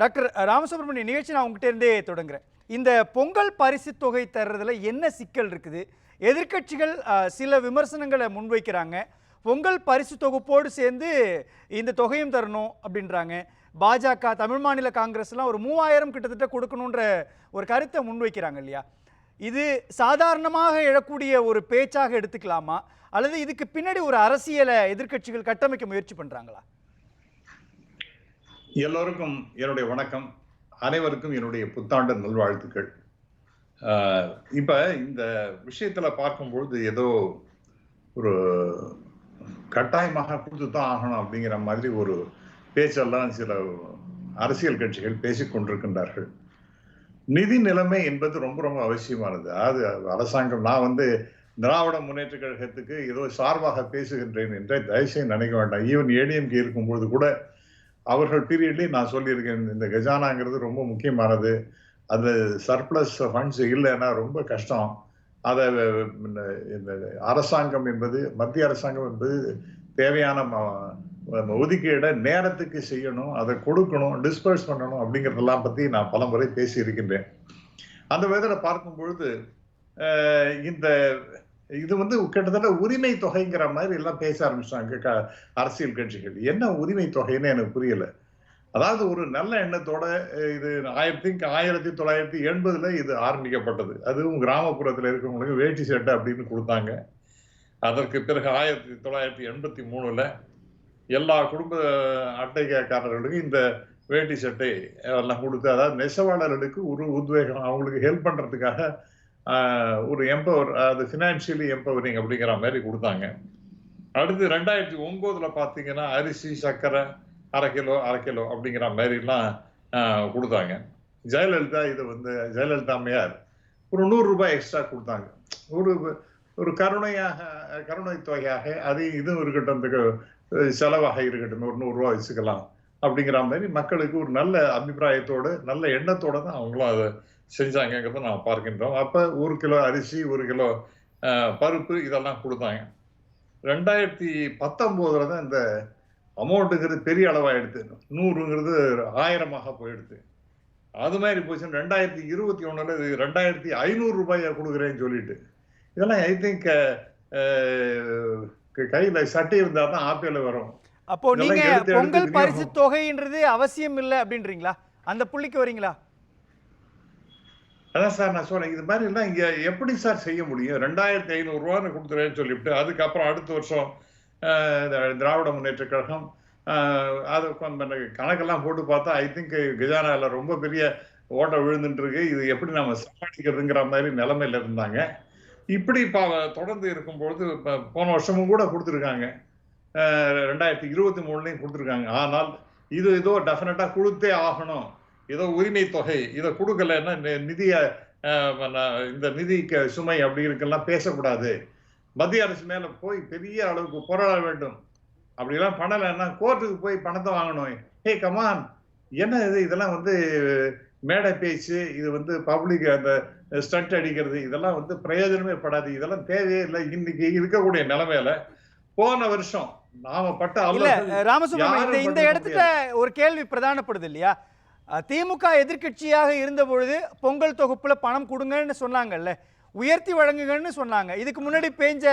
Doctor Ramasubramaniya நிகழ்ச்சி நான் உங்ககிட்ட இருந்தே தொடங்குறேன். இந்த பொங்கல் பரிசு தொகை தர்றதுல என்ன சிக்கல் இருக்குது? எதிர்க்கட்சிகள் சில விமர்சனங்களை முன்வைக்கிறாங்க. பொங்கல் பரிசு தொகுப்போடு சேர்ந்து இந்த தொகையும் தரணும் அப்படின்றாங்க. பாஜக தமிழ் மாநில காங்கிரஸ்லாம் ஒரு மூவாயிரம் கிட்டத்தட்ட கொடுக்கணுன்ற ஒரு கருத்தை முன்வைக்கிறாங்க இல்லையா? இது சாதாரணமாக எழக்கூடிய ஒரு பேச்சாக எடுத்துக்கலாமா? அல்லது இதுக்கு பின்னாடி ஒரு அரசியலை எதிர்க்கட்சிகள் கட்டமைக்க முயற்சி பண்றாங்களா? எல்லோருக்கும் என்னுடைய வணக்கம். அனைவருக்கும் என்னுடைய புத்தாண்டு நல்வாழ்த்துக்கள். இப்போ இந்த விஷயத்தில் பார்க்கும்பொழுது ஏதோ ஒரு கட்டாயமாக கொடுத்து தான் ஆகணும் அப்படிங்கிற மாதிரி ஒரு பேச்செல்லாம் சில அரசியல் கட்சிகள் பேசி கொண்டிருக்கின்றார்கள். நிதி நிலைமை என்பது ரொம்ப ரொம்ப அவசியமானது. அது அரசாங்கம் நான் வந்து திராவிட முன்னேற்ற கழகத்துக்கு ஏதோ சார்பாக பேசுகின்றேன் என்றே தயவுசெய்து நினைக்க வேண்டாம். ஈவன் ஏடிஎம்கே இருக்கும்பொழுது கூட அவர்கள் பீரியட்லேயும் நான் சொல்லியிருக்கேன் இந்த கஜானாங்கிறது ரொம்ப முக்கியமானது. அது சர்ப்ளஸ் ஃபண்ட்ஸ் இல்லைன்னா ரொம்ப கஷ்டம். அதை இந்த அரசாங்கம் என்பது மத்திய அரசாங்கம் என்பது தேவையான ம- ஒதுக்கீடை நேரத்துக்கு செய்யணும் அதை கொடுக்கணும் டிஸ்பர்ஸ் பண்ணணும் அப்படிங்கிறதெல்லாம் பற்றி நான் பலமுறை பேசி இருக்கின்றேன் அந்த விதத்தில் பார்க்கும் பொழுது இந்த இது வந்து கிட்டத்தட்ட உரிமை தொகைங்கிற மாதிரி எல்லாம் பேச ஆரம்பிச்சாங்க க- அரசியல் கட்சிகள். என்ன உரிமை தொகைன்னு எனக்கு புரியல. அதாவது ஒரு நல்ல எண்ணத்தோட இது ஆயிரத்தி ஆயிரத்தி தொள்ளாயிரத்தி எண்பதுல இது ஆரம்பிக்கப்பட்டது. அதுவும் கிராமப்புறத்தில் இருக்கிறவங்களுக்கு வேட்டி சட்டை அப்படின்னு கொடுத்தாங்க. அதற்கு பிறகு ஆயிரத்தி தொள்ளாயிரத்தி எண்பத்தி மூணுல எல்லா குடும்ப அட்டைக்காரர்களுக்கும் இந்த வேட்டி சட்டை எல்லாம் கொடுத்து அதாவது நெசவாளர்களுக்கு ஒரு உத்வேகம் அவங்களுக்கு ஹெல்ப் பண்றதுக்காக ஒரு எம்பவர் அது ஃபினான்ஷியலி எம்பவரிங் அப்படிங்கிற மாதிரி கொடுத்தாங்க. அடுத்து ரெண்டாயிரத்தி ஒன்பதுல பார்த்தீங்கன்னா அரிசி சர்க்கரை அரை கிலோ அரை கிலோ அப்படிங்கிற மாதிரிலாம் ஆஹ், கொடுத்தாங்க. ஜெயலலிதா இது வந்து ஜெயலலிதா அம்மையார் ஒரு நூறு ரூபாய் எக்ஸ்ட்ரா கொடுத்தாங்க. ஒரு ஒரு கருணையாக கருணை தொகையாக அது இதுவும் இருக்கட்டும் இந்த செலவாக இருக்கட்டும் ஒரு நூறுரூவா வச்சுக்கலாம் அப்படிங்கிற மாதிரி மக்களுக்கு ஒரு நல்ல அபிப்பிராயத்தோடு நல்ல எண்ணத்தோடு தான் அவங்களும் அதை செஞ்சாங்கங்கிறத நான் பார்க்கின்றோம். அப்ப ஒரு கிலோ அரிசி ஒரு கிலோ பருப்பு இதெல்லாம் கொடுத்தாங்க. ரெண்டாயிரத்தி பத்தொன்பதுல தான் இந்த அமௌண்ட்டுங்கிறது பெரிய அளவாயிடுது நூறுங்கிறது ஆயிரமாக போயிடுது அது மாதிரி போச்சு ரெண்டாயிரத்தி இருபத்தி ஒண்ணுல இது ரெண்டாயிரத்தி ஐநூறு ரூபாயை கொடுக்குறேன்னு சொல்லிட்டு. இதெல்லாம் ஐ திங்க் கையில சட்டை இருந்தா தான் ஆப்பிள் வரும். அப்போ நீங்க பொங்கல். பரிசு தொகைன்றது அவசியம் இல்லை அப்படின்றீங்களா? அந்த புள்ளிக்கு வரீங்களா? அதான் சார் நான் சொல்றேன் இது மாதிரி எல்லாம் இங்க எப்படி சார் செய்ய முடியும்? ரெண்டாயிரத்தி ஐநூறுரூவான்னு கொடுத்துறேன்னு சொல்லிவிட்டு அதுக்கப்புறம் அடுத்த வருஷம் திராவிட முன்னேற்ற கழகம் அது கொஞ்சம் கணக்கெல்லாம் போட்டு பார்த்தா ஐ திங்க் கஜானாவில் ரொம்ப பெரிய ஓட்ட விழுந்துட்டு இருக்கு இது எப்படி நம்ம சமாளிக்கிறதுங்கிற மாதிரி நிலைமையில இருந்தாங்க. இப்படி இப்போ தொடர்ந்து இருக்கும்பொழுது இப்போ போன வருஷமும் கூட கொடுத்துருக்காங்க. ரெண்டாயிரத்தி இருபத்தி மூணுலையும் கொடுத்துருக்காங்க. ஆனால் இது ஏதோ டெஃபினட்டாக கொடுத்தே ஆகணும். ஏதோ உரிமை தொகை இதை கொடுக்கலன்னா நிதிய இந்த நிதி க- சுமை அப்படி இருக்கெல்லாம் பேசக்கூடாது. மத்திய அரசு மேல போய் பெரிய அளவுக்கு போராட வேண்டும். அப்படிலாம் பண்ணலைன்னா கோர்ட்டுக்கு போய் பணத்தை வாங்கணும். ஹே கமான் என்ன இது? இதெல்லாம் வந்து மேடை பேச்சு இது வந்து பப்ளிக் அந்த ஸ்டண்ட் அடிக்கிறது இதெல்லாம் வந்து பிரயோஜனமே படாது. இதெல்லாம் தேவையே இல்லை. இன்னைக்கு இருக்கக்கூடிய நிலைமையில போன வருஷம் நாம பட்ட ராமசுப்ரமணியம் இந்த இடத்துல ஒரு கேள்வி பிரதானப்படுது இல்லையா? திமுக எதிர்க்கட்சியாக இருந்த பொழுது பொங்கல் தொகுப்புல பணம் கொடுங்கன்னு சொன்னாங்கல்ல. உயர்த்தி வழங்குங்கன்னு சொன்னாங்க. இதுக்கு முன்னாடி பேஞ்ச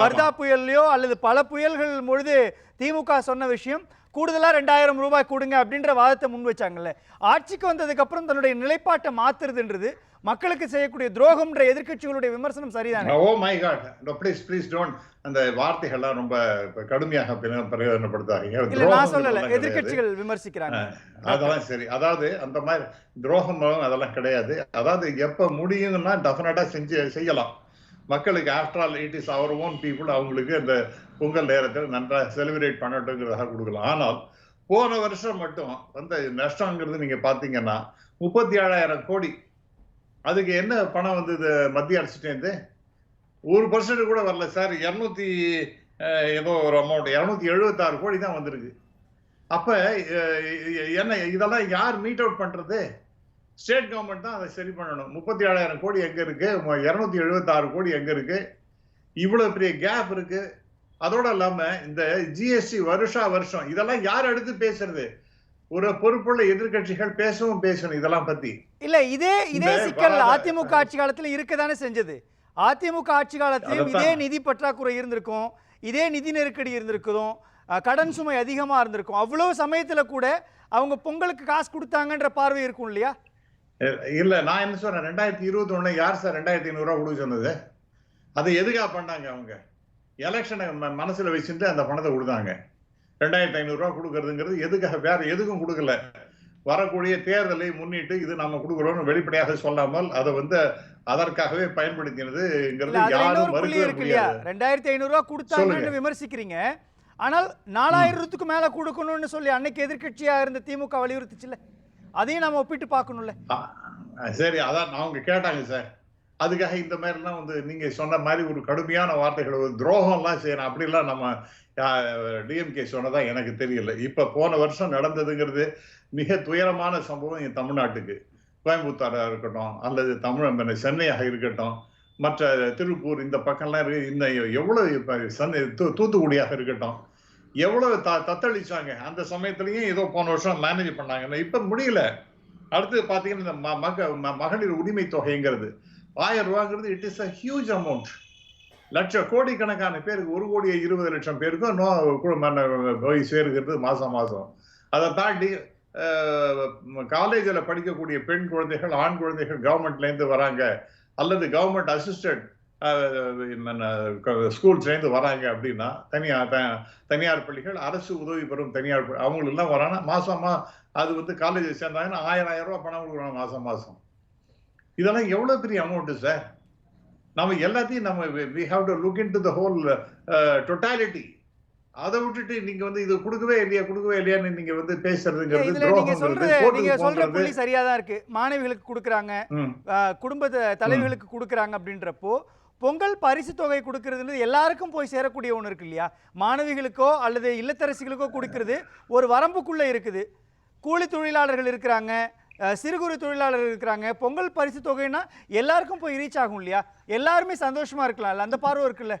வர்தா புயல்லையோ அல்லது பல புயல்கள் பொழுது திமுக சொன்ன விஷயம் கூடுதலா ரெண்டாயிரம் ரூபாய் கொடுங்க அப்படின்ற வாதத்தை முன் வச்சாங்கல்ல. ஆட்சிக்கு வந்ததுக்கு அப்புறம் தன்னுடைய நிலைப்பாட்டை மாத்துறதுன்றது மக்களுக்கு செய்யக்கூடிய துரோகம்ன்ற எதிர்க்கட்சிகளுடைய விமர்சனம் சரிதானே? ஓ my god please please don't அந்த வார்த்தைகள்லாம் ரொம்ப கடுமையாக பிர- பிரயோஜனப்படுத்தாதீங்க இல்ல நான் சொல்லல. எதிர்க்கட்சிகள் விமர்சிக்கிறாங்க. அதெல்லாம் சரி. அதாவது அந்த மாதிரி துரோகம் அதெல்லாம் கிடையாது. அதாவது எப்ப முடியும்னா டெஃபினட்டா செஞ்சு செய்யலாம். மக்களுக்கு after all it is their own people அவங்களுக்கு அந்த பொங்கல் நேரத்தில் நன்றாக செலிப்ரேட் பண்ணட்டுங்கிறதாக கொடுக்கலாம். ஆனால் போன வருஷம் மட்டும் வந்த நஷ்டங்கிறது நீங்க பாத்தீங்கன்னா முப்பத்தி ஏழாயிரம் கோடி அதுக்கு என்ன பணம் வந்தது மத்திய அரசுட்டேருந்து ஒரு பர்சன்ட் கூட வரல சார். இரநூத்தி ஏதோ ஒரு அமௌண்ட் இரநூத்தி எழுபத்தாறு கோடி தான் வந்திருக்கு. அப்போ என்ன இதெல்லாம் யார் மீட் அவுட் பண்ணுறது ஸ்டேட் கவர்மெண்ட் தான் அதை சரி பண்ணணும். முப்பத்தி ஏழாயிரம் கோடி எங்கே இருக்குது இரநூத்தி எழுபத்தாறு கோடி எங்கே இருக்குது இவ்வளோ பெரிய கேப் இருக்குது அதோடு இல்லாமல் இந்த ஜிஎஸ்டி வருஷா வருஷம் இதெல்லாம் யார் எடுத்து பேசுறது? ஒரு பொறுப்புள்ள எதிர்க்கட்சிகள் பேசவும் பேசணும் இதெல்லாம் பத்தி. இல்ல இதே இதே சிக்கல் அதிமுக ஆட்சி காலத்துல இருக்கதானே செஞ்சது. அதிமுக ஆட்சி காலத்திலும். இதே நிதி பற்றாக்குறை இருந்திருக்கும் இதே நிதி நெருக்கடி இருந்திருக்கும் கடன் சுமை அதிகமா இருந்திருக்கும். அவ்வளவு சமயத்துல கூட அவங்க பொங்கலுக்கு காசு கொடுத்தாங்கன்ற பார்வை இருக்கும் இல்லையா? இல்ல நான் என்ன சொன்னேன் ரெண்டாயிரத்தி இருபத்தி ஒண்ணு யார் சார் ரெண்டாயிரத்தி ஐநூறு ரூபா கொடுக்க சொன்னது? அதை எதுக்காக பண்ணாங்க அவங்க? எலெக்ஷனை மனசுல வச்சுட்டு அந்த பணத்தை கொடுத்தாங்க. ரெண்டாயிரத்தி ஐநூறு ரூபா கொடுக்கறதுங்கிறது எதுக்காக? வேற எதுக்கும் கொடுக்கல. வரக்கூடிய தேர்தலை முன்னிட்டு இது நாம கொடுக்குறோம்னு வெளிப்படையாக சொல்லாமல் அதை வந்து அதற்காகவே பயன்படுத்தினதுங்கிறது யாரும் மறுக்கவே முடியாது. ரெண்டாயிரத்தி ஐநூறு ரூபாய் கொடுத்தாங்கன்னு. விமர்சிக்கிறீங்க. ஆனால் நாலாயிரத்துக்கு மேல கொடுக்கணும்னு சொல்லி அன்னைக்கு எதிர்க்கட்சியா இருந்த திமுக வலியுறுத்துச்சுல்ல? அதையும் நம்ம ஒப்பிட்டு பார்க்கணும்ல? சரி அதான் அவங்க கேட்டாங்க சார். அதுக்காக இந்த மாதிரிலாம் வந்து நீங்க சொன்ன மாதிரி ஒரு கடுமையான வார்த்தைகள் ஒரு துரோகம்லாம் செய்யணும். அப்படிலாம் நம்ம டிஎம்கே சொன்னதா எனக்கு தெரியல. இப்ப போன வருஷம் நடந்ததுங்கிறது மிக துயரமான சம்பவம் என் தமிழ்நாட்டுக்கு. கோயம்புத்தூராக இருக்கட்டும் அல்லது தமிழ் சென்னையாக இருக்கட்டும் மற்ற திருப்பூர் இந்த பக்கம்லாம் இருக்கு இந்த எவ்வளவு இப்ப சென்னை தூ- தூத்துக்குடியாக இருக்கட்டும் எவ்வளவு த தத்தளிச்சாங்க. அந்த சமயத்திலயும் ஏதோ போன வருஷம் மேனேஜ் பண்ணாங்க இப்ப முடியல. அடுத்து பாத்தீங்கன்னா இந்த ம- மக ம- மகளிர் உரிமை தொகைங்கிறது. ஆயிரம் ரூபாங்கிறது it is a huge amount லட்ச கோடிக்கணக்கான பேருக்கு ஒரு கோடி இருபது லட்சம் பேருக்கும் நோ குடும்ப நோய் சேருகிறது மாதம் மாதம் அதை தாண்டி காலேஜில் படிக்கக்கூடிய பெண் குழந்தைகள் ஆண் குழந்தைகள் கவர்மெண்ட்லேருந்து வராங்க. அல்லது கவர்மெண்ட் அசிஸ்டட் ஸ்கூல்ஸ்லேருந்து வராங்க அப்படின்னா தனியார் த- தனியார் பள்ளிகள் அரசு உதவி பெறும் தனியார் அவங்களெல்லாம் வராங்கன்னா மாதமாக அது வந்து காலேஜ் சேர்ந்தாங்கன்னா ஆயிரம் ஆயிரம் ரூபா பணம் கொடுக்குறாங்க மாதம் மாதம் இதெல்லாம் எவ்வளவு பெரிய அமௌண்ட் சார் நம்ம எல்லாத்தையும் நம்ம we have to look into the whole totality அதை விட்டுட்டு நீங்க வந்து இது கொடுக்கவே இல்லையா கொடுக்கவே இல்லையான்னு நீங்க வந்து பேசுறதுங்கிறது நீங்க சொல்றது நீங்க சொல்ற புள்ளி சரியா தான் இருக்கு. மாணவிகளுக்கு கொடுக்குறாங்க. குடும்ப த- தலைவிகளுக்கு கொடுக்குறாங்க அப்படின்றப்போ பொங்கல் பரிசு தொகை கொடுக்கறதுன்றது எல்லாருக்கும் போய் சேரக்கூடிய ஒன்று இருக்கு இல்லையா? மாணவிகளுக்கோ அல்லது இல்லத்தரசிகளுக்கோ கொடுக்கறது ஒரு வரம்புக்குள்ள இருக்குது. கூலி தொழிலாளர்கள் இருக்கிறாங்க. சிறு குறு தொழிலாளர் இருக்கிறாங்க. பொங்கல் பரிசு தொகைன்னா எல்லாருக்கும் போய் ரீச் ஆகும் இல்லையா? எல்லாருமே சந்தோஷமா இருக்கலாம்ல அந்த பார்வை இருக்குல்ல?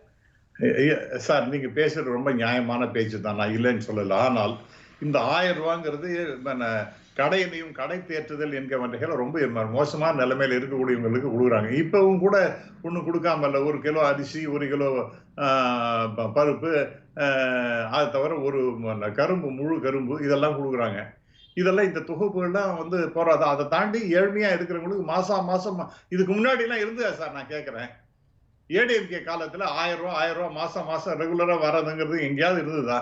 சார் நீங்க பேசுறது ரொம்ப நியாயமான பேச்சு தான். நான் இல்லைன்னு சொல்லல. ஆனால் இந்த ஆயிரம் ரூபாங்கிறது மன- கடையிலையும் கடை தேற்றுதல் என்கிற ரொம்ப மோசமான நிலைமையில இருக்கக்கூடியவங்களுக்கு கொடுக்குறாங்க. இப்பவும் கூட ஒண்ணு கொடுக்காம இல்ல. ஒரு கிலோ அரிசி ஒரு கிலோ ப- பருப்பு அது தவிர ஒரு கரும்பு முழு கரும்பு இதெல்லாம் கொடுக்குறாங்க. இதெல்லாம் இந்த தொகுப்புகள்லாம் வந்து போறாது. அதை தாண்டி ஏழ்மையா இருக்கிறவங்களுக்கு மாசம் மாசம் இதுக்கு முன்னாடி எல்லாம் இருந்ததா சார் நான் கேட்கிறேன் ஏடிஎம்கே காலத்துல ஆயிரம் ரூபா ஆயிரம் ரூபா மாசம் மாசம் ரெகுலரா வர்றதுங்கிறது எங்கேயாவது இருந்ததா?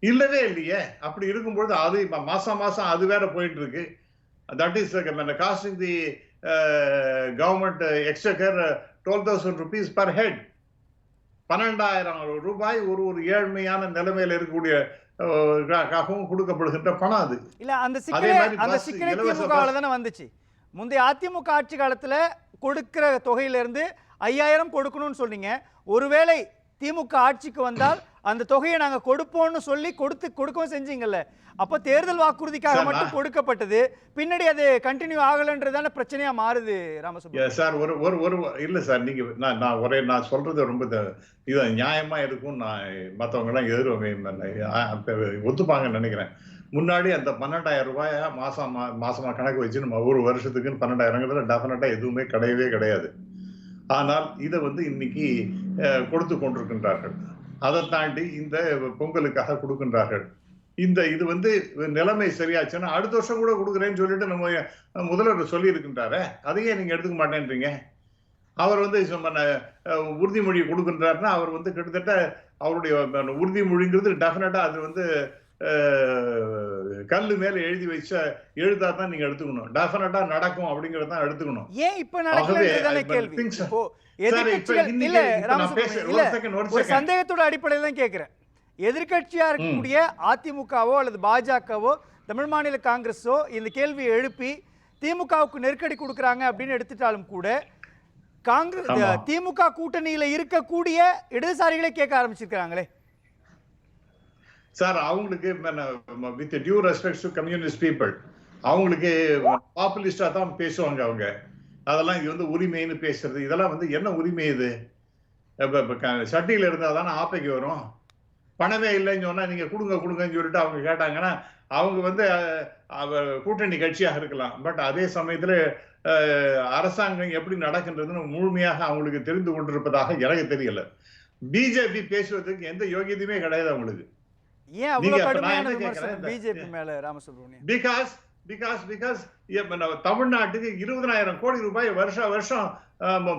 இல்லவே இல்லையே. அப்படி இருக்கும்பொழுது அது இப்ப மாசம் மாசம் அது வேற போயிட்டு இருக்கு that is costing the government exchequer twelve thousand rupees per head பன்னெண்டாயிரம் ரூபாய் ஒரு ஒரு ஏழ்மையான நிலைமையில இருக்கக்கூடிய கொடுக்கப்படுகின்ற பணம் அது. இல்ல அந்த சிக்கலே அந்த சிக்கலே திமுகவில். தானே வந்துச்சு. முந்தைய அதிமுக ஆட்சி காலத்துல கொடுக்கிற தொகையில இருந்து ஐயாயிரம் கொடுக்கணும்னு சொன்னீங்க. ஒருவேளை திமுக ஆட்சிக்கு வந்தால் அந்த தொகையை நாங்க கொடுப்போம்னு சொல்லி கொடுத்து கொடுக்கவும் செஞ்சீங்கல்ல. அப்ப தேர்தல் வாக்குறுதிக்காக மட்டும் கொடுக்கப்பட்டது. பின்னாடி அது கண்டினியூ ஆகலன்றதான பிரச்சனையா மாறுது ராமசுப்ரமணியம்? சார் ஒரு ஒரு ஒரு இல்ல சார் நீங்க நான் நான் ஒரே நான் சொல்றது ரொம்ப இது நியாயமா இருக்கும் நான் மத்தவங்க எல்லாம் எதிர்ப்பு ஒத்துப்பாங்கன்னு நினைக்கிறேன். முன்னாடி அந்த பன்னெண்டாயிரம் ரூபாயா மாசம் மாசமா கணக்கு வச்சு நம்ம ஒரு வருஷத்துக்குன்னு பன்னெண்டாயிரங்கிறதுல டெஃபினட்டா எதுவுமே கிடையவே கிடையாது. ஆனால் இதை வந்து இன்னைக்கு கொடுத்து கொண்டிருக்கின்றார்கள். அதை தாண்டி இந்த பொங்கலுக்காக கொடுக்கின்றார்கள். இந்த இது வந்து நிலைமை சரியாச்சுன்னா அடுத்த வருஷம் கூட கொடுக்குறேன்னு சொல்லிட்டு நம்ம முதல்வர் சொல்லி இருக்கின்றாரே அதையே நீங்க எடுத்துக்க மாட்டேன்றீங்க. அவர் வந்து சும்மா உறுதிமொழி கொடுக்கின்றாருன்னா அவர் வந்து கிட்டத்தட்ட அவருடைய உறுதிமொழிங்கிறது டெஃபினட்டா அது வந்து கல்லு மேல எழுதி வச்ச எழுதா தான் நீங்க எடுத்துக்கணும். டெஃபினட்டா நடக்கும் அப்படிங்கறத தான் எடுத்துக்கணும். ஏன் இப்ப நடக்கலன்றதான கேள்வி. இப்போ. சந்தேகத்தோட அடிப்படையில் தான் கேட்கிறேன் எதிர்க்கட்சியா இருக்கக்கூடிய அதிமுகவோ அல்லது பாஜகவோ தமிழ் மாநில காங்கிரஸோ இந்த கேள்வியை எழுப்பி திமுகவுக்கு நெருக்கடி கொடுக்கறாங்க அப்படின்னு எடுத்துட்டாலும் கூட காங்கிரஸ். திமுக கூட்டணியில இருக்கக்கூடிய இடதுசாரிகளே கேட்க ஆரம்பிச்சிருக்காங்களே சார் அவங்களுக்கு with due respect to communist people அவங்களுக்கு பாப்புலிஸ்டா தான் பேசுவாங்க அவங்க. அதெல்லாம் இது வந்து உரிமைன்னு பேசுறது. இதெல்லாம் வந்து என்ன உரிமை இது? சட்டியில் இருந்தால் க- தானே ஆப்பைக்கு வரும். பணமே இல்லைன்னு சொன்னால் நீங்கள் கொடுங்க கொடுங்கன்னு சொல்லிட்டு அவங்க கேட்டாங்கன்னா அவங்க வந்து கூட்டணி கட்சியாக இருக்கலாம். பட் அதே சமயத்தில் அரசாங்கம் எப்படி நடக்கின்றதுன்னு முழுமையாக அவங்களுக்கு தெரிந்து கொண்டிருப்பதாக எனக்கு தெரியல. பிஜேபி பேசுவதற்கு எந்த யோகியதையுமே கிடையாது அவங்களுக்கு. ஏன் அவ்வளவு கடுமையான விமர்சனம் பிஜேபி மேல ராமசுப்ரமணியன் பிகாஸ் பிகாஸ் பிகாஸ் தமிழ்நாட்டுக்கு இருபதனாயிரம் கோடி ரூபாய் வருஷம் வருஷம்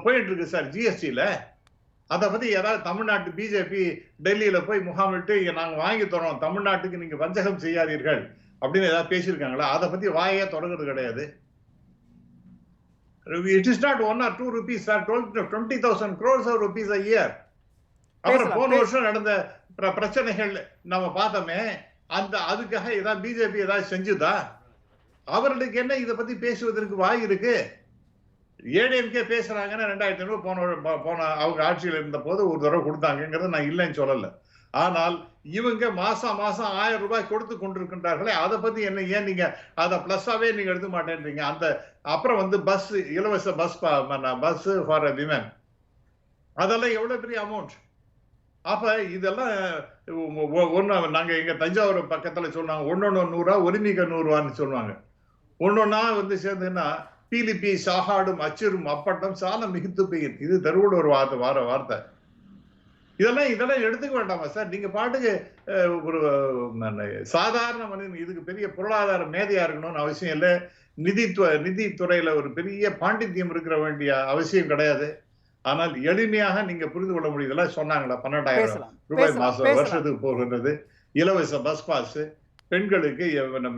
போயிட்டு இருக்கு சார் ஜிஎஸ்டியில அதை பத்தி ஏதாவது தமிழ்நாட்டு பிஜேபி டெல்லியில போய் முகாமிட்டு இங்க நாங்க வாங்கி தரோம் தமிழ்நாட்டுக்கு நீங்க வஞ்சகம் செய்யாதீர்கள் அப்படின்னு ஏதாவது பேசியிருக்காங்களா? அதை பத்தி வாயே தொடங்குறது கிடையாது. It is not one or two rupees sir twenty thousand crores of rupees a year அப்புறம் போன வருஷம் நடந்த பிர- பிரச்சனைகள் நம்ம பார்த்தோமே அந்த அதுக்காக ஏதாவது பிஜேபி ஏதாவது செஞ்சுதா? அவர்களுக்கு என்ன இதை பத்தி பேசுவதற்கு வாய் இருக்கு? ஏடிஎம்கே பேசுறாங்கன்னா ரெண்டாயிரத்தி ஐநூறு போன போன அவங்க ஆட்சியில் இருந்த போது ஒரு தடவை கொடுத்தாங்கிறத நான் இல்லைன்னு சொல்லல. ஆனால் இவங்க மாசம் மாசம் ஆயிரம் ரூபாய் கொடுத்து கொண்டிருக்கின்றார்களே அதை பத்தி என்ன ஏன் நீங்க அதை பிளஸ்ஸாவே நீங்க எடுக்க மாட்டேன்றீங்க? அந்த அப்புறம் வந்து பஸ் இலவச பஸ் பஸ் ஃபார் விமன் அதெல்லாம் எவ்வளவு பெரிய அமௌண்ட் அப்ப இதெல்லாம் ஒன்னு நாங்க எங்க தஞ்சாவூர் பக்கத்துல சொன்னாங்க ஒன்னொன்னு நூறா ஒருமிக்க நூறுவான்னு சொல்லுவாங்க ஒன்னொன்னா வந்து சேர்ந்துன்னா பீலிப்பி சாகாடும் அச்சிரும் அப்பட்டம் சால மிகுத்து பெயர். இது திருவள்ளுவர் வார்த்தை வார வார்த்தை. இதெல்லாம் இதெல்லாம் எடுத்துக்க வேண்டாமா சார்? நீங்க பாட்டுக்கு ஒரு சாதாரண மனிதன் இதுக்கு பெரிய பொருளாதார மேதையா இருக்கணும்னு அவசியம் இல்லை. நிதித்துவ நிதித்துறையில ஒரு பெரிய பாண்டித்யம் இருக்கிற வேண்டிய அவசியம் கிடையாது. ஆனால் எளிமையாக நீங்க புரிந்து கொள்ள முடியுதுல சொன்னாங்களா? பன்னெண்டாயிரம் ரூபாய் மாசம் வருஷத்துக்கு போகின்றது. இலவச பஸ் பாஸ் பெண்களுக்கு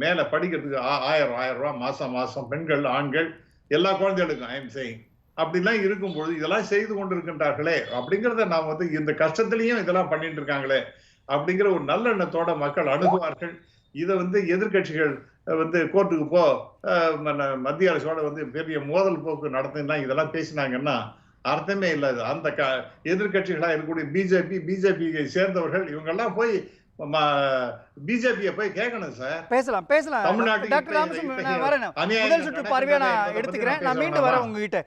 மேல படிக்கிறதுக்கு ஆயிரம் ஆயிரம் ரூபாய் மாசம் மாசம் பெண்கள் ஆண்கள் எல்லா குழந்தைகளுக்கும் ஐ எம் சேயிங் அப்படிலாம் இருக்கும் பொழுது இதெல்லாம் செய்து கொண்டிருக்கின்றார்களே அப்படிங்கறத நாம் வந்து இந்த கஷ்டத்திலையும் இதெல்லாம் பண்ணிட்டு இருக்காங்களே அப்படிங்கிற ஒரு நல்லெண்ணத்தோட மக்கள் அணுகுவார்கள். இதை வந்து எதிர்க்கட்சிகள் அஹ், வந்து கோர்ட்டுக்கு போ மத்திய அரசோட வந்து பெரிய மோதல் போக்கு நடத்தினா இதெல்லாம் பேசினாங்கன்னா அர்த்தமே இல்லாது. அந்த க எதிர்கட்சிகளா இருக்கக்கூடிய பிஜேபி பிஜேபியை சேர்ந்தவர்கள் இவங்கெல்லாம் போய் பிஜேபியை போய் கேட்கணும் சார். பேசலாம் பேசலாம். தமிழ்நாட்டுக்கு டாக்டர் நான் வரேன் முதல் சுற்று பார்வையா நான் எடுத்துக்கிறேன். நான் மீண்டும் வரேன்? உங்ககிட்ட.